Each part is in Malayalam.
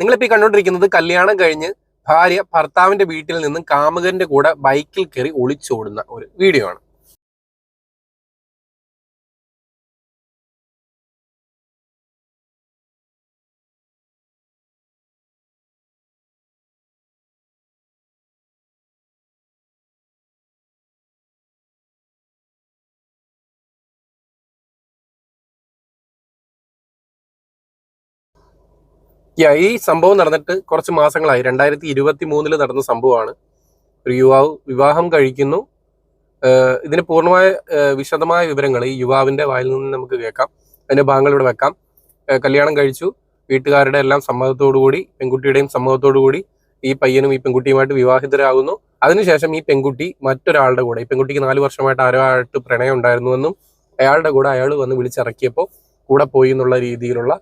നിങ്ങളിപ്പോൾ ഈ കണ്ടുകൊണ്ടിരിക്കുന്നത് കല്യാണം കഴിഞ്ഞ് ഭാര്യ ഭർത്താവിന്റെ വീട്ടിൽ നിന്നും കാമുകന്റെ കൂടെ ബൈക്കിൽ കയറി ഒളിച്ചോടുന്ന ഒരു വീഡിയോ ആണ്. യാ, ഈ സംഭവം നടന്നിട്ട് കുറച്ച് മാസങ്ങളായി. രണ്ടായിരത്തി ഇരുപത്തി മൂന്നിൽ നടന്ന സംഭവമാണ്. ഒരു യുവാവ് വിവാഹം കഴിക്കുന്നു. ഇതിന് പൂർണമായ വിശദമായ വിവരങ്ങൾ ഈ യുവാവിന്റെ വായിൽ നിന്ന് നമുക്ക് കേൾക്കാം. അതിന്റെ ഭാഗങ്ങൾ ഇവിടെ വെക്കാം. കല്യാണം കഴിച്ചു. വീട്ടുകാരുടെ എല്ലാം സമ്മതത്തോടുകൂടി പെൺകുട്ടിയുടെയും സമ്മതത്തോടുകൂടി ഈ പയ്യനും ഈ പെൺകുട്ടിയുമായിട്ട് വിവാഹിതരാകുന്നു. അതിനുശേഷം ഈ പെൺകുട്ടി മറ്റൊരാളുടെ കൂടെ ഈ പെൺകുട്ടിക്ക് നാല് വർഷമായിട്ട് ആരുമായിട്ട് പ്രണയം ഉണ്ടായിരുന്നുവെന്നും അയാളുടെ കൂടെ അയാൾ വന്ന് വിളിച്ചിറക്കിയപ്പോൾ കൂടെ പോയി എന്നുള്ള രീതിയിലുള്ള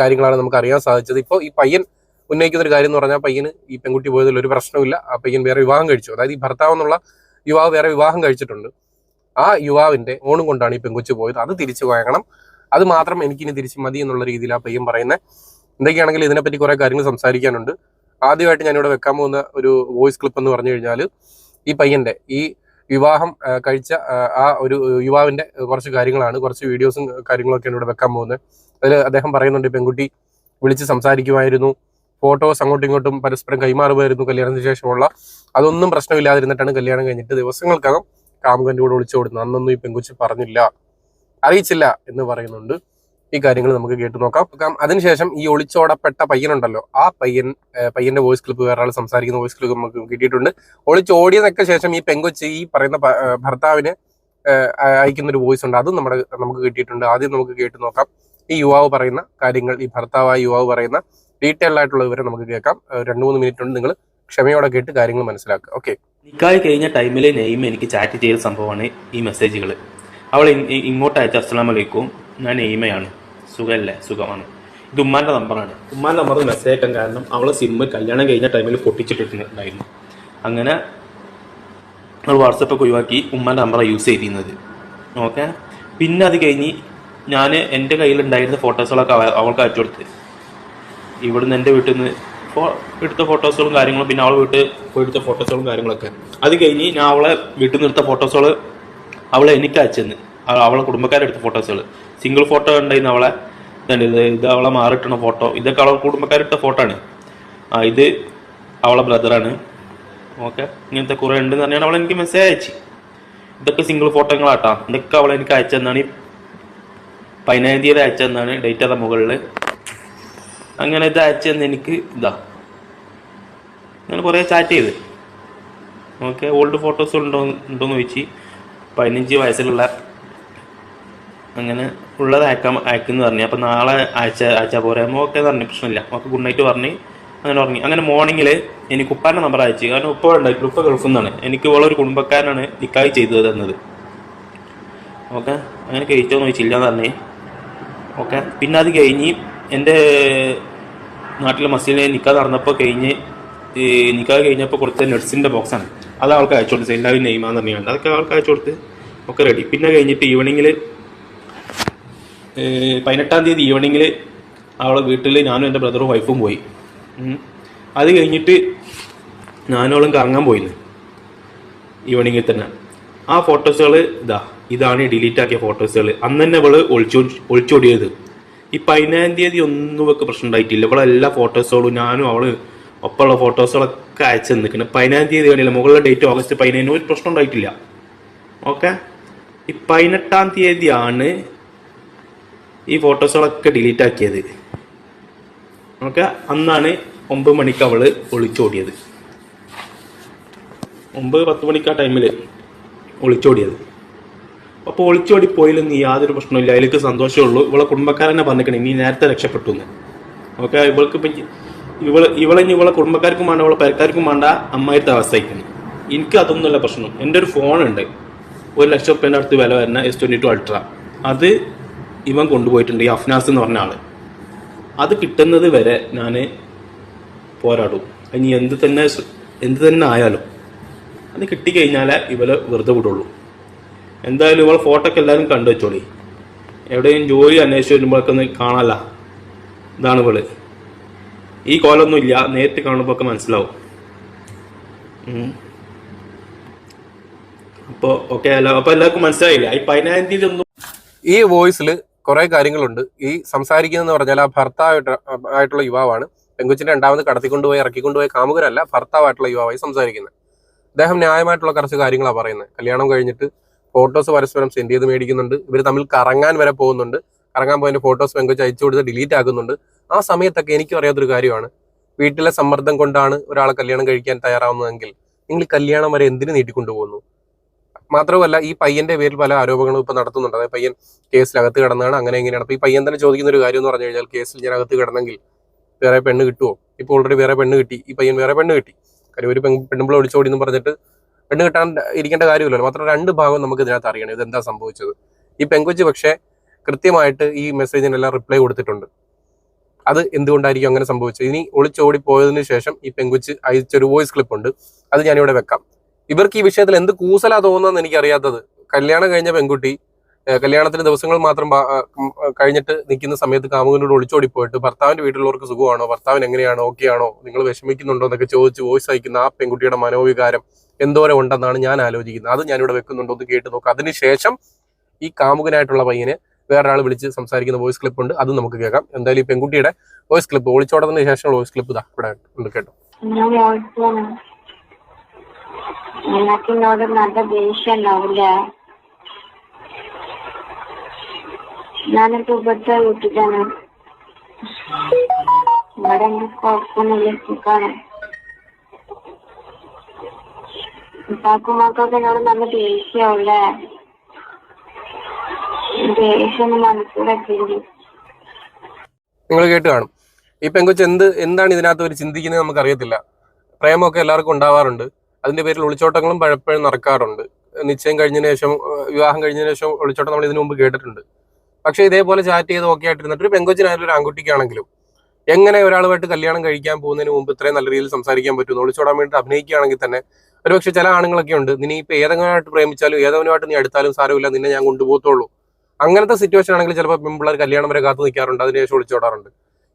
കാര്യങ്ങളാണ് നമുക്ക് അറിയാൻ സാധിച്ചത്. ഇപ്പോൾ ഈ പയ്യൻ ഉന്നയിക്കുന്ന ഒരു കാര്യം എന്ന് പറഞ്ഞാൽ പയ്യന് ഈ പെൺകുട്ടി പോയതിൽ ഒരു പ്രശ്നമില്ല ആ പയ്യൻ വേറെ വിവാഹം കഴിച്ചു. അതായത് ഈ ഭർത്താവ് എന്നുള്ള യുവാവ് വേറെ വിവാഹം കഴിച്ചിട്ടുണ്ട്. ആ യുവാവിന്റെ ഓണും കൊണ്ടാണ് ഈ പെൺകൊച്ചു പോയത്. അത് തിരിച്ചു വാങ്ങണം. അത് മാത്രം എനിക്കിനി തിരിച്ചു മതി എന്നുള്ള രീതിയിൽ ആ പയ്യൻ പറയുന്നത് എന്തൊക്കെയാണെങ്കിൽ ഇതിനെപ്പറ്റി കുറെ കാര്യങ്ങൾ സംസാരിക്കാനുണ്ട്. ആദ്യമായിട്ട് ഞാനിവിടെ വെക്കാൻ പോകുന്ന ഒരു വോയിസ് ക്ലിപ്പ് എന്ന് പറഞ്ഞു കഴിഞ്ഞാൽ ഈ പയ്യന്റെ ഈ വിവാഹം കഴിച്ച ആ, ഒരു യുവാവിന്റെ കുറച്ച് കാര്യങ്ങളാണ്. കുറച്ച് വീഡിയോസും കാര്യങ്ങളൊക്കെയാണ് ഇവിടെ വെക്കാൻ പോകുന്നത്. അതിൽ അദ്ദേഹം പറയുന്നുണ്ട് പെൺകുട്ടി വിളിച്ച് സംസാരിക്കുമായിരുന്നു. ഫോട്ടോസ് അങ്ങോട്ടും ഇങ്ങോട്ടും പരസ്പരം കൈമാറുമായിരുന്നു കല്യാണത്തിന് ശേഷമുള്ള. അതൊന്നും പ്രശ്നമില്ലാതിരുന്നിട്ടാണ് കല്യാണം കഴിഞ്ഞിട്ട് ദിവസങ്ങൾക്കകം കാമുകന്റെ കൂടെ ഒളിച്ചു കൊടുക്കുന്നത് അന്നൊന്നും ഈ പെൺകുച്ചി പറഞ്ഞില്ല. അറിയിച്ചില്ല എന്ന് പറയുന്നുണ്ട്. ഈ കാര്യങ്ങൾ നമുക്ക് കേട്ടു നോക്കാം. അതിനുശേഷം ഈ ഒളിച്ചോടപ്പെട്ട പയ്യനുണ്ടല്ലോ ആ പയ്യൻ പയ്യന്റെ വോയിസ് ക്ലിപ്പ് വേറെ ആൾ സംസാരിക്കുന്ന വോയിസ് ക്ലിപ്പ് നമുക്ക് കിട്ടിയിട്ടുണ്ട്. ഒളിച്ചോടിയതൊക്കെ ശേഷം ഈ പെങ്കൊച്ച് ഈ പറയുന്ന ഭർത്താവിന് അയക്കുന്ന ഒരു വോയിസ് ഉണ്ട് അതും നമ്മുടെ നമുക്ക് കിട്ടിയിട്ടുണ്ട്. ആദ്യം നമുക്ക് കേട്ടു നോക്കാം. ഈ യുവാവ് പറയുന്ന കാര്യങ്ങൾ ഈ ഭർത്താവായ യുവാവ് പറയുന്ന ഡീറ്റെയിൽ ആയിട്ടുള്ള വിവരം നമുക്ക് കേൾക്കാം. രണ്ടു മൂന്ന് മിനിറ്റ് ഉണ്ട് നിങ്ങൾ ക്ഷമയോടെ കേട്ട് കാര്യങ്ങൾ മനസ്സിലാക്കുക. ഓക്കെ നിക്കായി കഴിഞ്ഞ ടൈമിലെ നെയ്മ എനിക്ക് ചാറ്റ് ചെയ്ത സംഭവമാണ് ഈ മെസ്സേജുകൾ അവൾ ഇങ്ങോട്ട് അയച്ച അസ്സലാം വലൈക്കും ഞാൻ നെയ്മയാണ്. സുഖമല്ലേ സുഖമാണ്. ഇത് ഉമ്മാന്റെ നമ്പറാണ്. ഉമ്മാന്റെ നമ്പർ മെസ്സേജ് അയക്കാൻ കാരണം അവൾ സിമ്മ് കല്യാണം കഴിഞ്ഞ ടൈമിൽ പൊട്ടിച്ചിട്ടിട്ടുണ്ടായിരുന്നു. അങ്ങനെ അവൾ വാട്സപ്പൊക്കെ ഒഴിവാക്കി ഉമ്മാന്റെ നമ്പറാണ് യൂസ് ചെയ്തിരുന്നത്. ഓക്കെ പിന്നെ അത് കഴിഞ്ഞ് ഞാൻ എന്റെ കയ്യിലുണ്ടായിരുന്ന ഫോട്ടോസുകളൊക്കെ അവ- അവൾക്ക് അയച്ചു കൊടുത്ത്. ഇവിടുന്ന് എന്റെ വീട്ടിൽ നിന്ന് ഫോ എടുത്ത ഫോട്ടോസുകളും കാര്യങ്ങളും പിന്നെ അവളെ വീട്ടിൽ പോയി എടുത്ത ഫോട്ടോസുകളും കാര്യങ്ങളൊക്കെ. അത് കഴിഞ്ഞ് ഞാൻ അവളെ വീട്ടിൽ നിന്ന് എടുത്ത ഫോട്ടോസുകൾ അവളെ എനിക്ക് അയച്ചെന്ന് അവളെ കുടുംബക്കാരെടുത്ത ഫോട്ടോസുകൾ സിംഗിൾ ഫോട്ടോ ഉണ്ടായിരുന്നു അവളെ ഇത്. ഇത് അവളെ മാറിയിട്ടുള്ള ഫോട്ടോ. ഇതൊക്കെ അവളെ കുടുംബക്കാരെടുത്ത ഫോട്ടോ ആണ്. ആ ഇത് അവളെ ബ്രദറാണ് ഓക്കെ? ഇങ്ങനത്തെ കുറേ ഉണ്ടെന്ന് പറഞ്ഞാൽ അവൾ എനിക്ക് മെസ്സേജ് അയച്ചു. ഇതൊക്കെ സിംഗിൾ ഫോട്ടോകളാട്ടാ ഇതൊക്കെ അവളെ എനിക്ക് ഈ പതിനേഴാം തീയതി അയച്ചെന്നാണ് ഡേറ്റ് അതാ മുകളിൽ അങ്ങനെ ഇത് അയച്ചെന്ന് എനിക്ക് ഇതാ. അങ്ങനെ കുറേ ചാറ്റ് ചെയ്ത്. ഓക്കെ ഓൾഡ് ഫോട്ടോസ് ഉണ്ടോ ഉണ്ടോയെന്ന് ചോദിച്ചു. പതിനഞ്ച് വയസ്സിലുള്ള അങ്ങനെ ഉള്ളത് അയക്കാൻ അയക്കുന്നു പറഞ്ഞു. അപ്പം നാളെ അയച്ച അയച്ചാൽ പോരെ. ഓക്കെ പറഞ്ഞു. പ്രശ്നമില്ല. ഓക്കെ ഗുഡ് നൈറ്റ് പറഞ്ഞു അങ്ങനെ ഉറങ്ങി. അങ്ങനെ മോർണിംഗിൽ എനിക്ക് ഉപ്പാന്റെ നമ്പർ അയച്ചു. കാരണം ഉപ്പ ഉണ്ടായിട്ട് ഉപ്പ ഗൾഫിൽ നിന്നാണ് എനിക്ക് ഉള്ളൊരു കുടുംബക്കാരനാണ് നിക്കായി ചെയ്തത് തന്നത്. ഓക്കെ അങ്ങനെ കഴിച്ചോന്ന് ചോദിച്ചില്ല എന്ന് പറഞ്ഞേ. ഓക്കെ. പിന്നെ അത് കഴിഞ്ഞ് എന്റെ നാട്ടിലെ മസീലിനെ നിക്കാഹ് നടന്നപ്പോൾ കഴിഞ്ഞ് ഈ കഴിഞ്ഞപ്പോൾ കൊടുത്ത നെഡ്സിന്റെ ബോക്സാണ് അത് അവൾക്ക് അയച്ചു കൊടുത്ത്. എല്ലാവരും നെയ്മാന്ന് പറഞ്ഞാൽ അതൊക്കെ അവൾക്ക് അയച്ചു കൊടുത്ത് ഒക്കെ റെഡി പിന്നെ കഴിഞ്ഞിട്ട് ഈവനിങ്ങിൽ പതിനെട്ടാം തീയതി ഈവനിങ്ങിൽ അവളെ വീട്ടിൽ ഞാനും എന്റെ ബ്രദറും വൈഫും പോയി. അത് കഴിഞ്ഞിട്ട് ഞാനോളും കറങ്ങാൻ പോയിന്ന് ഈവനിങ്ങിൽ തന്നെ. ആ ഫോട്ടോസുകൾ ഇതാ ഇതാണ് ഡിലീറ്റ് ആക്കിയ ഫോട്ടോസുകൾ അന്ന് തന്നെ ഇവൾ ഒളിച്ചോ ഒളിച്ചോടിയത് ഈ പതിനായിരം തീയതി ഒന്നും ഒക്കെ പ്രശ്നം ഉണ്ടായിട്ടില്ല. ഇവളെ എല്ലാ ഫോട്ടോസുകളും ഞാനും അവൾ ഒപ്പമുള്ള ഫോട്ടോസുകളൊക്കെ അയച്ചു നിൽക്കുന്നത് പതിനായിരം തീയതി കാണില്ല. മുകളിലെ ഡേറ്റ് ഓഗസ്റ്റ് പതിനേഴിന് ഒരു പ്രശ്നം ഉണ്ടായിട്ടില്ല. ഓക്കെ ഈ പതിനെട്ടാം തീയതിയാണ് ഈ ഫോട്ടോസുകളൊക്കെ ഡിലീറ്റ് ആക്കിയത്. ഓക്കെ അന്നാണ് ഒമ്പത് മണിക്ക് അവൾ ഒളിച്ചോടിയത് ഒമ്പത് പത്ത് മണിക്ക് ആ ടൈമിൽ ഒളിച്ചോടിയത്. അപ്പോൾ ഒളിച്ചോടി പോയില്ലെന്ന് യാതൊരു പ്രശ്നമില്ല അതിലേക്ക് സന്തോഷമുള്ളൂ ഇവളെ കുടുംബക്കാരനെ പറഞ്ഞിരിക്കണം നീ നേരത്തെ രക്ഷപ്പെട്ടു എന്ന്. ഓക്കെ? ഇവൾക്ക് ഇപ്പം ഇവൾ ഇവളെ ഇനി ഇവളെ കുടുംബക്കാർക്കും വേണ്ട ഇവളെ പരക്കാർക്കും വേണ്ട അമ്മായിരത്തെ അവസ്ഥയ്ക്കുന്നു എനിക്ക് അതൊന്നുമല്ല പ്രശ്നം. എന്റെ ഒരു ഫോണുണ്ട്. ഒരു ലക്ഷം റുപ്യന്റെ അടുത്ത് വില വരുന്ന എസ് ട്വന്റി ടു അൾട്ര അത് ഇവൻ കൊണ്ടുപോയിട്ടുണ്ട്. ഈ അഫ്നാസ് എന്ന് പറഞ്ഞ ആൾ. അത് കിട്ടുന്നത് വരെ ഞാൻ പോരാടും. ഇനി എന്ത് തന്നെ എന്ത് തന്നെ ആയാലും അത് കിട്ടിക്കഴിഞ്ഞാലേ ഇവൾ വെറുതെ വിടുള്ളൂ. എന്തായാലും ഇവളെ ഫോട്ടോ ഒക്കെ എല്ലാവരും കണ്ടു വെച്ചോളി. എവിടെയും ജോലി അന്വേഷിച്ച് വരുമ്പോഴൊക്കെ ഒന്ന് കാണാല്ല. ഇതാണ് ഇവൾ. ഈ കോലൊന്നും ഇല്ല. നേരിട്ട് കാണുമ്പോൾ ഒക്കെ മനസ്സിലാവും. അപ്പോൾ അപ്പോ ഓക്കെ അല്ല അപ്പൊ എല്ലാവർക്കും മനസ്സിലായില്ല? ഈ പതിനായിരം തീയതി ഒന്നും ഈ വോയിസിൽ കുറെ കാര്യങ്ങളുണ്ട്. ഈ സംസാരിക്കുന്നതെന്ന് പറഞ്ഞാൽ ആ ഭർത്താവായിട്ട് ആയിട്ടുള്ള യുവാവാണ്. പെങ്കുച്ചിനെ രണ്ടാമത് കടത്തിക്കൊണ്ടുപോയി ഇറക്കിക്കൊണ്ടുപോയ കാമുകരല്ല ഭർത്താവായിട്ടുള്ള യുവാവായി സംസാരിക്കുന്നത്. അദ്ദേഹം ന്യായമായിട്ടുള്ള കുറച്ച് കാര്യങ്ങളാണ് പറയുന്നത്. കല്യാണം കഴിഞ്ഞിട്ട് ഫോട്ടോസ് പരസ്പരം സെൻഡ് ചെയ്ത് മേടിക്കുന്നുണ്ട്. ഇവർ തമ്മിൽ കറങ്ങാൻ വരെ പോകുന്നുണ്ട്. കറങ്ങാൻ പോയതിന്റെ ഫോട്ടോസ് പെങ്കുച്ച് അയച്ചു കൊടുത്ത് ഡിലീറ്റ് ആക്കുന്നുണ്ട്. ആ സമയത്തൊക്കെ എനിക്കും അറിയാത്തൊരു കാര്യമാണ്. വീട്ടിലെ സമ്മർദ്ദം കൊണ്ടാണ് ഒരാളെ കല്യാണം കഴിക്കാൻ തയ്യാറാവുന്നതെങ്കിൽ നിങ്ങൾ കല്യാണം വരെ എന്തിനു നീട്ടിക്കൊണ്ടുപോകുന്നു? മാത്രമല്ല ഈ പയ്യന്റെ പേരിൽ പല ആരോപണങ്ങളും ഇപ്പൊ നടത്തുന്നുണ്ട്. അതായത് പയ്യൻ കേസിലകത്ത് കിടന്നാണ് അങ്ങനെ എങ്ങനെയാണ് അപ്പൊ ഈ പയ്യൻ തന്നെ ചോദിക്കുന്ന ഒരു കാര്യം എന്ന് പറഞ്ഞു കഴിഞ്ഞാൽ കേസിൽ ഞാൻ അകത്ത് കിടന്നെങ്കിൽ വേറെ പെണ്ണ് കിട്ടുമോ ഇപ്പൊ ഓൾറെഡി വേറെ പെണ്ണ് കിട്ടി. ഈ പയ്യൻ വേറെ പെണ്ണ് കിട്ടി. കാര്യം ഒരു പെൺപിള്ള ഒളിച്ചോടി എന്ന് പറഞ്ഞിട്ട് പെണ്ണ് കിട്ടാൻ ഇരിക്കേണ്ട കാര്യമില്ലല്ലോ. മാത്രം രണ്ട് ഭാഗം നമുക്ക് ഇതിനകത്ത് അറിയണം. ഇതെന്താ സംഭവിച്ചത്? ഈ പെങ്കൊച്ച് പക്ഷേ കൃത്യമായിട്ട് ഈ മെസ്സേജിനെല്ലാം റിപ്ലൈ കൊടുത്തിട്ടുണ്ട്. അത് എന്തുകൊണ്ടായിരിക്കും അങ്ങനെ സംഭവിച്ചത്? ഇനി ഒളിച്ചോടി പോയതിനു ശേഷം ഈ പെങ്കുച്ച് അയച്ചൊരു വോയിസ് ക്ലിപ്പ് ഉണ്ട് അത് ഞാനിവിടെ വെക്കാം. ഇവർക്ക് ഈ വിഷയത്തിൽ എന്ത് കൂസലാ തോന്നുന്നതെന്ന് എനിക്കറിയാത്തത്. കല്യാണം കഴിഞ്ഞ പെൺകുട്ടി കല്യാണത്തിന് ദിവസങ്ങൾ മാത്രം കഴിഞ്ഞിട്ട് നിൽക്കുന്ന സമയത്ത് കാമുകനോട് ഒളിച്ചോടി പോയിട്ട് ഭർത്താവിന്റെ വീട്ടിലുള്ളവർക്ക് സുഖമാണോ? ഭർത്താവിന് എങ്ങനെയാണോ? ഓക്കെ ആണോ നിങ്ങൾ വിഷമിക്കുന്നുണ്ടോ എന്നൊക്കെ ചോദിച്ച് വോയിസ് അയക്കുന്ന ആ പെൺകുട്ടിയുടെ മനോവികാരം എന്തോരം ഉണ്ടെന്നാണ് ഞാൻ ആലോചിക്കുന്നത്. അത് ഞാനിവിടെ വെക്കുന്നുണ്ടോ എന്ന് കേട്ട് നോക്കാം. അതിനുശേഷം ഈ കാമുകനായിട്ടുള്ള പയ്യന് വേറൊരാൾ വിളിച്ച് സംസാരിക്കുന്ന വോയിസ് ക്ലിപ്പ് ഉണ്ട്. അത് നമുക്ക് കേൾക്കാം. എന്തായാലും ഈ പെൺകുട്ടിയുടെ വോയിസ് ക്ലിപ്പ് ഒളിച്ചോടത്തിന് ശേഷമുള്ള വോയിസ് ക്ലിപ്പ് ഇതാ. ഇവിടെ ഉണ്ട് കേട്ടോ. നിനക്ക് എന്നോട് നല്ല ദേഷ്യം ഉണ്ടാവില്ലേ? ഞാനിപ്പോ ഇവിടുത്തെ വീട്ടിലാണ് ഇവിടെ കുഴപ്പമൊന്നുമില്ല സുഖാണ് ഉപ്പാക്കുമാക്കൊക്കെ എന്നോട് നല്ല ദേഷ്യാവൂലേ ദേഷ്യൊന്നും മനസ്സിലാക്കില്ല നിങ്ങൾ കേട്ട് കാണും. ഈ പെങ്കൊച്ച് എന്ത് എന്താണ് ഇതിനകത്ത് അവർ ചിന്തിക്കുന്നത് നമുക്ക് അറിയത്തില്ല പ്രേമമൊക്കെ എല്ലാവർക്കും ഉണ്ടാവാറുണ്ട്. അതിന്റെ പേരിൽ ഒളിച്ചോട്ടങ്ങളും പലപ്പോഴും നടക്കാറുണ്ട്. നിശ്ചയം കഴിഞ്ഞതിന് ശേഷം വിവാഹം കഴിഞ്ഞതിന് ശേഷം ഒളിച്ചോട്ടം നമ്മൾ ഇതിനു മുമ്പ് കേട്ടിട്ടുണ്ട്. പക്ഷേ ഇതേപോലെ ചാറ്റ് ചെയ്ത് ഓക്കെ ആയിട്ടിരുന്നിട്ട് ഒരു പെങ്കൊച്ചിനായാലും ഒരു ആൺകുട്ടിക്കാണെങ്കിലും എങ്ങനെ ഒരാളുമായിട്ട് കല്യാണം കഴിക്കാൻ പോകുന്നതിന് മുമ്പ് ഇത്രയും നല്ല രീതിയിൽ സംസാരിക്കാൻ പറ്റും ഒളിച്ചോടാൻ വേണ്ടി അഭിനയിക്കുകയാണെങ്കിൽ തന്നെ ഒരുപക്ഷെ ചില ആണുങ്ങളൊക്കെ ഉണ്ട്. നീ ഇപ്പൊ ഏതെങ്കിലുമായിട്ട് പ്രേമിച്ചാലും ഏതെങ്കിലുമായിട്ട് നീ എടുത്താലും സാരമില്ല നിന്നെ ഞാൻ കൊണ്ടുപോകത്തുള്ളൂ. അങ്ങനത്തെ സിറ്റുവേഷൻ ആണെങ്കിൽ ചിലപ്പോൾ പെൺപിള്ളേർ കല്യാണം വരെ കാത്തു നിൽക്കാറുണ്ട്. അതിനുശേഷം ഒളിച്ചോടാറുണ്ട്.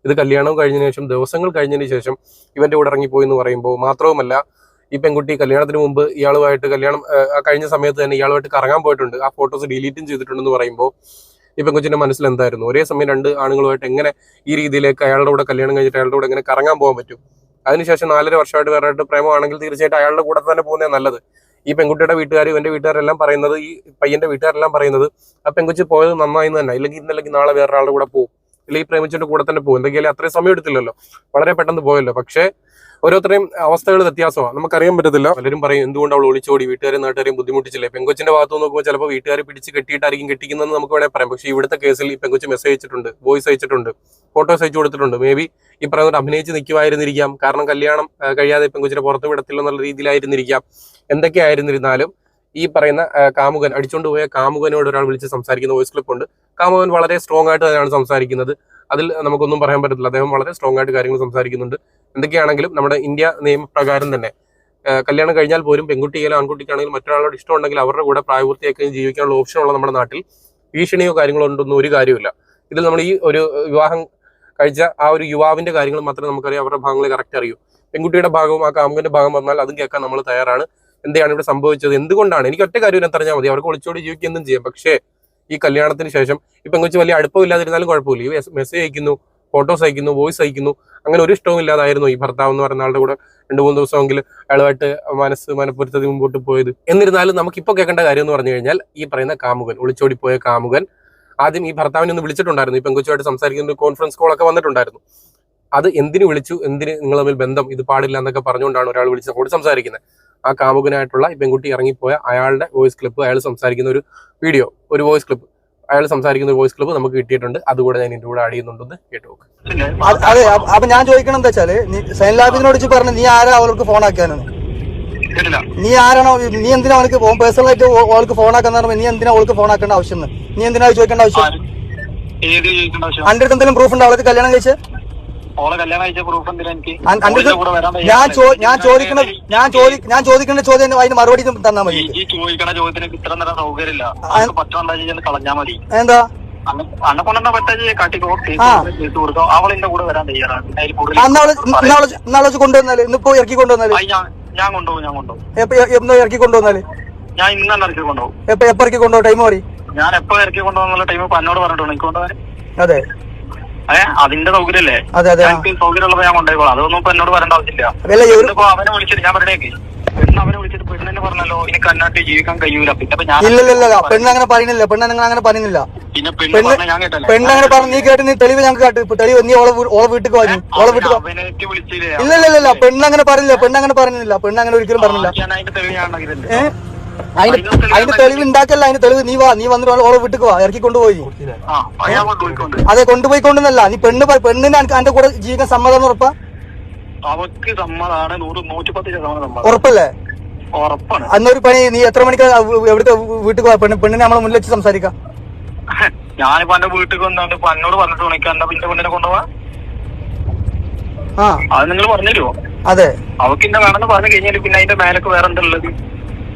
ഇത് കല്യാണം കഴിഞ്ഞതിന് ശേഷം ദിവസങ്ങൾ കഴിഞ്ഞതിന് ശേഷം ഇവന്റെ കൂടെ ഇറങ്ങിപ്പോയി എന്ന് പറയുമ്പോൾ മാത്രവുമല്ല ഈ പെൺകുട്ടി കല്യാണത്തിന് മുമ്പ് ഇയാളുമായിട്ട് കല്യാണം കഴിഞ്ഞ സമയത്ത് തന്നെ ഇയാളുമായിട്ട് കറങ്ങാൻ പോയിട്ടുണ്ട്. ആ ഫോട്ടോസ് ഡിലീറ്റും ചെയ്തിട്ടുണ്ടെന്ന് പറയുമ്പോൾ ഈ പെൺകുച്ചിന്റെ മനസ്സിൽ എന്തായിരുന്നു? ഒരേ സമയം രണ്ട് ആണുങ്ങളുമായിട്ട് എങ്ങനെ ഈ രീതിയിലേക്ക് അയാളുടെ കൂടെ കല്യാണം കഴിഞ്ഞിട്ട് അയാളുടെ കൂടെ എങ്ങനെ കറങ്ങാൻ പോകാൻ പറ്റും? അതിനുശേഷം നാലര വർഷമായിട്ട് വേറെ പ്രേമമാണെങ്കിൽ തീർച്ചയായിട്ടും അയാളുടെ കൂടെ തന്നെ പോകുന്നതാണ് നല്ലത്. ഈ പെൺകുട്ടിയുടെ വീട്ടുകാരും എന്റെ വീട്ടുകാരെല്ലാം പറയുന്നത് ഈ പയ്യന്റെ വീട്ടുകാരെല്ലാം പറയുന്നത് ആ പെൺകുച്ചി പോയത് നന്നായി തന്നെ ഇല്ലെങ്കിൽ ഇന്നല്ലെങ്കിൽ നാളെ വേറൊരാളുടെ കൂടെ പോകും ഇല്ലെങ്കിൽ ഈ പ്രേമിച്ചിട്ട് കൂടെ തന്നെ പോകും എന്തെങ്കിലും അത്രയും സമയം എടുത്തില്ലല്ലോ. വളരെ പെട്ടെന്ന് പോയല്ലോ. പക്ഷേ ഓരോരുത്തരെയും അവസ്ഥകൾ വ്യത്യാസമാണ്. നമുക്കറിയാൻ പറ്റത്തില്ല. പലരും പറയും എന്തുകൊണ്ട് അവൾ ഒളിച്ചോടി? വീട്ടുകാരെയും നാട്ടുകാരെയും ബുദ്ധിമുട്ടിച്ചില്ലേ? പെങ്കൊച്ചിന്റെ ഭാഗത്ത് നോക്കുമ്പോൾ ചിലപ്പോൾ വീട്ടുകാരെ പിടിച്ച് കെട്ടിയിട്ടായിരിക്കും കെട്ടിക്കുന്നതെന്ന് നമുക്ക് വേണേൽ പറയാം. പക്ഷേ ഇവിടുത്തെ കേസിൽ ഈ പെങ്കൊച്ച് മെസ്സേജ് അയച്ചിട്ടുണ്ട് വോയിസ് അയച്ചിട്ടുണ്ട് ഫോട്ടോസ് അയച്ചു കൊടുത്തിട്ടുണ്ട്. മേ ബി ഈ പറയുന്നത് അഭിനയിച്ച് നിൽക്കുമായിരുന്നിരിക്കാം. കാരണം കല്യാണം കഴിയാതെ പെങ്കൊച്ചിനെ പുറത്ത് വിടത്തില്ല എന്നുള്ള രീതിയിലായിരുന്നിരിക്കാം. എന്തൊക്കെ ആയിരുന്നിരുന്നാലും ഈ പറയുന്ന കാമുകൻ അടിച്ചുകൊണ്ട് പോയ കാമുകനോട് ഒരാൾ വിളിച്ച് സംസാരിക്കുന്ന വോയിസ് ക്ലിപ്പ് ഉണ്ട്. കാമുകൻ വളരെ സ്ട്രോങ് ആയിട്ട് തന്നെയാണ് സംസാരിക്കുന്നത്. അതിൽ നമുക്കൊന്നും പറയാൻ പറ്റത്തില്ല. അദ്ദേഹം വളരെ സ്ട്രോങ് ആയിട്ട് കാര്യങ്ങൾ സംസാരിക്കുന്നുണ്ട്. എന്തൊക്കെയാണെങ്കിലും നമ്മുടെ ഇന്ത്യ നിയമപ്രകാരം തന്നെ. കല്യാണം കഴിഞ്ഞാൽ പോലും പെൺകുട്ടിയാലും ആൺകുട്ടിക്കാണെങ്കിലും മറ്റൊരാളോട് ഇഷ്ടമുണ്ടെങ്കിൽ അവരുടെ കൂടെ പ്രായപൂർത്തിയാക്കുകയും ജീവിക്കാനുള്ള ഓപ്ഷനുള്ള നമ്മുടെ നാട്ടിൽ ഭീഷണിയോ കാര്യങ്ങളോ ഉണ്ടൊന്നും ഒരു കാര്യമില്ല ഇതിൽ നമ്മൾ ഈ ഒരു വിവാഹം കഴിച്ച ആ ഒരു യുവാവിന്റെ കാര്യങ്ങൾ മാത്രമേ നമുക്കറിയാം അവരുടെ ഭാഗങ്ങൾ കറക്റ്റ് അറിയൂ. പെൺകുട്ടിയുടെ ഭാഗവും ആ കാമുകന്റെ ഭാഗം വന്നാൽ അതും കേൾക്കാൻ നമ്മൾ തയ്യാറാണ്. എന്താണ് ഇവിടെ സംഭവിച്ചത്? എന്തുകൊണ്ടാണ്? എനിക്ക് ഒറ്റ കാര്യം അറിഞ്ഞാൽ മതി. അവർക്ക് ഒളിച്ചോടി ജീവിക്കുക എന്തും ചെയ്യാം. പക്ഷേ ഈ കല്യാണത്തിന് ശേഷം ഈ പെങ്കൊച്ച് വലിയ അടുപ്പമില്ലാതിരുന്നാലും കുഴപ്പമില്ല. ഈ മെസ്സേജ് അയക്കുന്നു. ഫോട്ടോസ് അയക്കുന്നു വോയിസ് അയക്കുന്നു അങ്ങനെ ഒരു ഇഷ്ടവും ഇല്ലാതായിരുന്നു ഈ ഭർത്താവ് എന്ന് പറയുന്ന ആളുടെ കൂടെ രണ്ട് മൂന്ന് ദിവസമെങ്കിലും അയാളുമായിട്ട് മനസ്സ് മനപ്പൊരുത്തത് മുമ്പോട്ട് പോയത്. എന്നിരുന്നാലും നമുക്കിപ്പോൾ കേൾക്കേണ്ട കാര്യം എന്ന് പറഞ്ഞു കഴിഞ്ഞാൽ ഈ പറയുന്ന കാമുകൻ ഒളിച്ചോടി പോയ കാമുകൻ ആദ്യം ഈ ഭർത്താവിനെ ഒന്ന് വിളിച്ചിട്ടുണ്ടായിരുന്നു. ഈ പെങ്കുച്ചുമായിട്ട് സംസാരിക്കുന്ന ഒരു കോൺഫറൻസ് കോളൊക്കെ വന്നിട്ടുണ്ടായിരുന്നു. അത് എന്തിനു വിളിച്ചു? എന്തിന് നിങ്ങൾ തമ്മിൽ ബന്ധം? ഇത് പാടില്ല എന്നൊക്കെ പറഞ്ഞുകൊണ്ടാണ് ഒരാൾ വിളിച്ച് അങ്ങോട്ട് സംസാരിക്കുന്നത്. ആ കാമുകനായിട്ടുള്ള ഈ പെൺകുട്ടി ഇറങ്ങിപ്പോയ അയാളുടെ വോയിസ് ക്ലിപ്പ് അയാൾ സംസാരിക്കുന്ന ഒരു വീഡിയോ ഒരു വോയിസ് ക്ലിപ്പ് അയാൾ സംസാരിക്കുന്ന വോയിസ് ക്ലിപ്പ് നമുക്ക് കിട്ടിയിട്ടുണ്ട്. അതുകൂടെ ഞാൻ ഇതിന്റെ കൂടെ ആഡ് ചെയ്യുന്നുണ്ടെന്ന് കേട്ടു നോക്ക് അതെ അപ്പൊ ഞാൻ ചോദിക്കണം എന്താ വെച്ചാൽ നീ സൈൻ ലാബിനോട് പറഞ്ഞു നീ ആരാ അവൾക്ക് ഫോൺ ആക്കാനാണ് നീ ആരാണോ നീ എന്തിനാ അവൾക്ക് പേഴ്സണൽ ആയിട്ട് അവൾക്ക് ഫോൺ ആക്കാന്ന് പറയുമ്പോ നീ എന്തിനാ അവൾക്ക് ഫോൺ ആക്കേണ്ട ആവശ്യം നീ എന്തിനാ ചോദിക്കേണ്ട ആവശ്യം? ഏത് ചോദിക്കേണ്ട ആവശ്യം? അന്റെ അടുത്ത് എന്തെങ്കിലും പ്രൂഫ് ഉണ്ടോ? അവൾക്ക് കല്യാണം കഴിച്ച്? ഞാൻ ചോദിക്കണ ഞാൻ ചോദി ഞാൻ ചോദിക്കേണ്ട ചോദ്യം അതിന് മറുപടി തന്നാ മതി. ഈ ചോദിക്കണ ചോദ്യത്തിന് ഇത്ര നേരം സൗകര്യമില്ല. ചെയ്യാൻ കളഞ്ഞാ മതി. എന്താ? കൊണ്ടുവന്നാൽ? ഇന്നിപ്പോ ഇറക്കി കൊണ്ടുവന്നാൽ? എന്നോ ഞാൻ ഞാൻ കൊണ്ടുപോകും ഞാൻ കൊണ്ടുപോകും. എപ്പോ ഇറക്കി കൊണ്ടുവന്നാൽ? ഞാൻ ഇന്നാണ് ഇറക്കി കൊണ്ടുപോകും. എപ്പ ഇറക്കി കൊണ്ടുപോകും? ടൈം മാറി. ഞാൻ എപ്പോ ഇറക്കി കൊണ്ടുപോകുന്ന ടൈം എന്നോട് പറഞ്ഞിട്ടുണ്ട്. എനിക്ക് കൊണ്ടുപോകാൻ അതെ. അതിന്റെ സൗകര്യല്ലേ? അതെ അതെ. സൗകര്യമുള്ളപ്പോ ഞാൻ കൊണ്ടുപോയിക്കോളാം. അതൊന്നും ഇപ്പൊ എന്നോട് പറയേണ്ട ആവശ്യമില്ല. അവനെ വിളിച്ചിട്ട് ഞാൻ പറഞ്ഞേക്ക്. പെണ്ണങ്ങനെ പെണ്ണിന് പറഞ്ഞല്ലോ ഇനി കണ്ണാട്ടി ജീവിക്കാൻ കഴിയൂല. പിന്നെ ഞാൻ പെണ്ണ് അങ്ങനെ പറയുന്നില്ല. പെണ്ണ് നിങ്ങൾ അങ്ങനെ പറയുന്നില്ല. പിന്നെ പെണ്ണ് ഞാൻ കേട്ടല്ലേ? പെണ്ണ് അങ്ങനെ പറഞ്ഞു നീ കേട്ട് നീ തെളിവ് ഞങ്ങൾക്ക് കാട്ട്. തെളിവ് നീ ഓളെ ഓളെ വീട്ടിൽ വാങ്ങി ഓളെ വീട്ടിൽ ഇല്ല വിളിച്ചില്ലേ? ഇല്ല പെണ്ണ് അങ്ങനെ പറഞ്ഞില്ല. പെണ്ണ് അങ്ങനെ പറഞ്ഞില്ല. പെണ്ണ് അങ്ങനെ ഒരിക്കലും പറഞ്ഞില്ല. അതിന് അതിന്റെ തെളിവ് ഉണ്ടാക്കല്ല അതിന്റെ തെളിവ്. നീ വാ നീ വന്നിട്ട് ഓളെ- വിട്ടു വാ ഇറക്കി കൊണ്ടുപോയി. ആ അത് കൊണ്ടുപോയി കൊണ്ടുവന്നല്ല നീ പെണ്ണ് പെണ്ണിന് അന്റെ കൂടെ ജീവിക്കാൻ സമ്മതം ഉറപ്പാ? അവക്ക് സമ്മതാണ് നൂറ് നൂറ്റിപ്പത്ത് ശതമാനം ഉറപ്പല്ലേ? ഉറപ്പാണ്. അന്നൊരു പണി നീ എത്ര മണിക്ക് എവിടുത്തെ വീട്ടിൽ പോവാ പെണ്ണ് പെണ്ണിനെ നമ്മളെ മുന്നിൽ വെച്ച് സംസാരിക്കാം. ഞാനിപ്പോ എന്റെ വീട്ടിൽ വന്നോണ്ട് ഇപ്പൊ എന്നോട് പറഞ്ഞിട്ട് ഉണക്കാൻ എന്താ പിന്നെ പെണ്ണിനെ കൊണ്ടുപോവാ ആ. അത് നിങ്ങൾ പറഞ്ഞു അതെ. അവക്ക് ഇന്നെ വേണമെന്ന് പറഞ്ഞു കഴിഞ്ഞാൽ പിന്നെ അതിന്റെ മേലൊക്കെ വേറെ എന്താ ഉള്ളത്?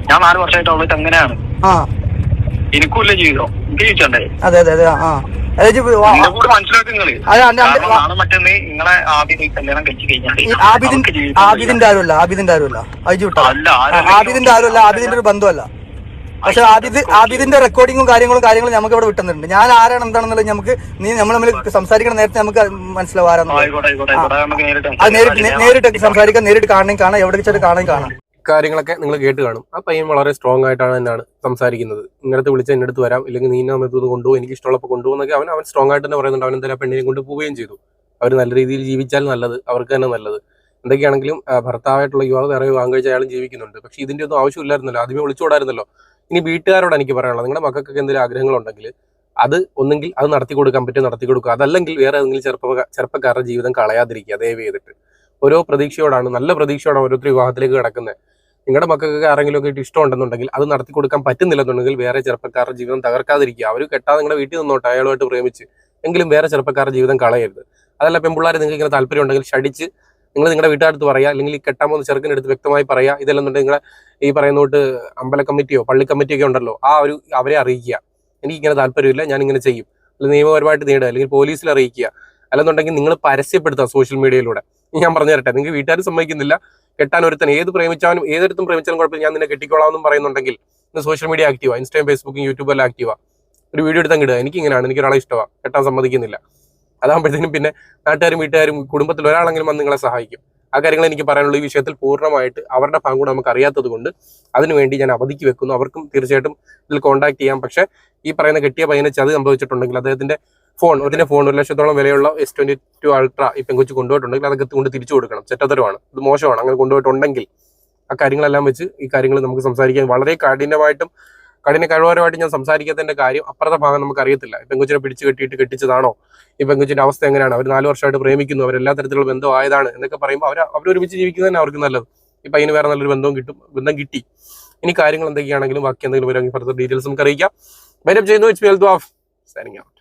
ഞാൻ നാല് വർഷമായിട്ട് അവൾക്ക് അങ്ങനെയാണ്. എനിക്കുമില്ല ജീവിതം. എനിക്ക് ജീവിച്ചണ്ടേ. അതെ അതെ അതെ ആ ആബിദിന്റെ ആരുമല്ല ആബിദിന്റെ ആരുമല്ല. അയച്ചു വിട്ടാ ആബിദിന്റെ ആരുമല്ല ആബിദിന്റെ ഒരു ബന്ധമല്ല പക്ഷെ ആബിദ് ആബിദിന്റെ റെക്കോർഡിങ്ങും കാര്യങ്ങളും കാര്യങ്ങളും നമുക്ക് ഇവിടെ വിട്ടുന്നുണ്ട് ഞാൻ ആരാണ് എന്താണെന്നുള്ളത് നമുക്ക് നീ നമ്മൾ തമ്മിൽ സംസാരിക്കണം നേരത്തെ നമുക്ക് മനസ്സിലാവും നേരിട്ട് അത് നേരിട്ട് സംസാരിക്കാൻ നേരിട്ട് കാണണമെങ്കിൽ കാണാം എവിടെ വെച്ചിട്ട് കാണാൻ കാണാം. കാര്യങ്ങളൊക്കെ നിങ്ങൾ കേട്ട് കാണും. ആ പയ്യൻ വളരെ സ്ട്രോങ് ആയിട്ടാണ് എന്നാണ് സംസാരിക്കുന്നത്. ഇങ്ങനത്തെ വിളിച്ച് എന്റെ അടുത്ത് വരാം. ഇല്ലെങ്കിൽ നീ എന്നെ അമ്മത്തു കൊണ്ടുപോകും എനിക്ക് ഇഷ്ടമുള്ളപ്പോൾ കൊണ്ടുപോകുന്നൊക്കെ അവൻ അവൻ സ്ട്രോങ് ആയിട്ട് തന്നെ പറയുന്നുണ്ട്. അവൻ എന്തായാലും പെണ്ണിനെ കൊണ്ട് പോവുകയും ചെയ്തു. അവർ നല്ല രീതിയിൽ ജീവിച്ചാൽ നല്ലത്. അവർക്ക് തന്നെ നല്ലത്. എന്തൊക്കെയാണെങ്കിലും ഭർത്താവായിട്ടുള്ള യുവാവ് വേറെ വിവാഹം കഴിച്ച അയാളും ജീവിക്കുന്നുണ്ട്. പക്ഷെ ഇതിന്റെ ഒന്നും ആവശ്യമില്ലായിരുന്നല്ലോ. ആദ്യമേ വിളിച്ചുകൂടായിരുന്നല്ലോ. ഇനി വീട്ടുകാരോട് എനിക്ക് പറയാനുള്ളത്. നിങ്ങളുടെ മക്കൾക്കൊക്കെ എന്തെങ്കിലും ആഗ്രഹങ്ങളുണ്ടെങ്കിൽ അത് ഒന്നെങ്കിൽ അത് നടത്തി കൊടുക്കാൻ പറ്റും നടത്തി കൊടുക്കുക. അതല്ലെങ്കിൽ വേറെ ഏതെങ്കിലും ചെറുപ്പ ചെറുപ്പക്കാരുടെ ജീവിതം കളയാതിരിക്കുക. ദയവ് ചെയ്തിട്ട്. ഓരോ പ്രതീക്ഷയോടാണ് നല്ല പ്രതീക്ഷയോടാണ് ഓരോരുത്തർ വിവാഹത്തിലേക്ക് കിടക്കുന്നത്. നിങ്ങളുടെ മക്കൾക്ക് ആരെങ്കിലും ഒക്കെ ഇഷ്ടം ഉണ്ടെന്നുണ്ടെങ്കിൽ അത് നടത്തി കൊടുക്കാൻ പറ്റുന്നില്ലെന്നുണ്ടെങ്കിൽ വേറെ ചെറുപ്പക്കാരുടെ ജീവിതം തകർക്കാതിരിക്കുക. അവർ കെട്ടാതെ നിങ്ങളുടെ വീട്ടിൽ നിന്നോട്ടെ അയാളുമായിട്ട് പ്രേമിച്ച്. എങ്കിലും വേറെ ചെറുപ്പക്കാരുടെ ജീവിതം കളയരുത്. അതല്ല പെൺപിള്ളേരെ നിങ്ങൾക്ക് ഇങ്ങനെ താല്പര്യം ഉണ്ടെങ്കിൽ ഷടിച്ച് നിങ്ങൾ നിങ്ങളുടെ വീട്ടുകാരടുത്ത് പറയുക അല്ലെങ്കിൽ ഈ കെട്ടാൻ പോകുന്ന ചെറുക്കിന്റെ അടുത്ത് വ്യക്തമായി പറയുക ഇതല്ലെന്നുണ്ടെങ്കിൽ നിങ്ങളെ ഈ പറയുന്ന തൊട്ട് അമ്പല കമ്മിറ്റിയോ പള്ളി കമ്മിറ്റിയൊക്കെ ഉണ്ടല്ലോ ആ ഒരു അവരെ അറിയിക്കുക. എനിക്ക് ഇങ്ങനെ താല്പര്യമില്ല ഞാൻ ഇങ്ങനെ ചെയ്യും. അല്ലെങ്കിൽ നിയമപരമായിട്ട് നേടുക അല്ലെങ്കിൽ പോലീസിൽ അറിയിക്കുക. അല്ലെന്നുണ്ടെങ്കിൽ നിങ്ങൾ പരസ്യപ്പെടുത്തുക സോഷ്യൽ മീഡിയയിലൂടെ. ഞാൻ പറഞ്ഞു തരട്ടെ നിങ്ങൾക്ക് വീട്ടുകാർ സമ്മതിക്കുന്നില്ല. കെട്ടാൻ ഒരുത്തൻ ഏത് പ്രേമിച്ചാലും ഏതൊരുത്തും പ്രേമിച്ചാലും കുഴപ്പമില്ല. ഞാൻ നിന്നെ കെട്ടിക്കോളാം എന്നും പറയുന്നുണ്ടെങ്കിൽ ഇന്ന് സോഷ്യൽ മീഡിയ ആക്റ്റീവാ ഇൻസ്റ്റയും ഫേസ്ബുക്കും യൂട്യൂബ് എല്ലാം ആക്റ്റീവാ ഒരു വീഡിയോ എടുത്തങ്ങ് ഇടുക. എനിക്ക് ഇങ്ങനെയാണ്. എനിക്ക് ഒരാളെ ഇഷ്ടമാണ് കെട്ടാൻ സമ്മതിക്കുന്നില്ല. അതാകുമ്പോഴത്തേനും പിന്നെ നാട്ടുകാരും വീട്ടുകാരും കുടുംബത്തിൽ ഒരാളെങ്കിലും വന്ന് നിങ്ങളെ സഹായിക്കും. ആ കാര്യങ്ങൾ എനിക്ക് പറയാനുള്ള ഈ വിഷയത്തിൽ പൂർണമായിട്ട് അവരുടെ ഭാഗം കൂടെ നമുക്ക് അറിയാത്തത് കൊണ്ട് അതിനുവേണ്ടി ഞാൻ അവധിക്ക് വെക്കുന്നു. അവർക്കും തീർച്ചയായിട്ടും ഇതിൽ കോൺടാക്ട് ചെയ്യാം. പക്ഷേ ഈ പറയുന്ന കെട്ടിയ പയ്യനെ ചതി സംഭവിച്ചിട്ടുണ്ടെങ്കിൽ അദ്ദേഹത്തിന്റെ ഫോൺ ഇതിന്റെ ഫോൺ ഒരു ലക്ഷത്തോളം വിലയുള്ള എസ് ട്വന്റി ടു അൾട്ര ഈ പെങ്കൊച്ച് കൊണ്ടുപോയിട്ടുണ്ടെങ്കിൽ അതൊക്കെ കൊണ്ട് തിരിച്ചു കൊടുക്കണം. ചെറ്റത്തരമാണ്. ഇത് മോശമാണ്. അങ്ങനെ കൊണ്ടുപോയിട്ടുണ്ടെങ്കിൽ ആ കാര്യങ്ങളെല്ലാം വെച്ച് ഈ കാര്യങ്ങൾ നമുക്ക് സംസാരിക്കാൻ വളരെ കഠിനമായിട്ടും കഠിന കഴിവരമായിട്ട് ഞാൻ സംസാരിക്കാത്തതിന്റെ കാര്യം അപ്പുറത്തെ ഭാഗം നമുക്ക് അറിയത്തില്ല. ഈ പെങ്കൊച്ചിനെ പിടിച്ചു കെട്ടിയിട്ട് കെട്ടിച്ചതാണോ? ഈ പെങ്കൊച്ചിന്റെ അവസ്ഥ എങ്ങനെയാണ്? അവർ നാല് വർഷമായിട്ട് പ്രേമിക്കുന്നു. അവർ എല്ലാ തരത്തിലുള്ള ബന്ധമായതാണ് എന്നൊക്കെ പറയുമ്പോൾ അവർ അവരൊരുമിച്ച് ജീവിക്കുന്നത് തന്നെ അവർക്ക് നല്ലത്. ഈ പയ്യന് വേറെ നല്ലൊരു ബന്ധവും കിട്ടും ബന്ധം കിട്ടി. ഇനി കാര്യങ്ങൾ എന്തൊക്കെയാണെങ്കിലും ബാക്കി എന്തെങ്കിലും വരാമെങ്കിൽ ഫർദർ ഡീറ്റെയിൽസ് നമുക്ക് അറിയിക്കാം ബൈനപ്പ് ചെയ്യുന്നു it's well to of signing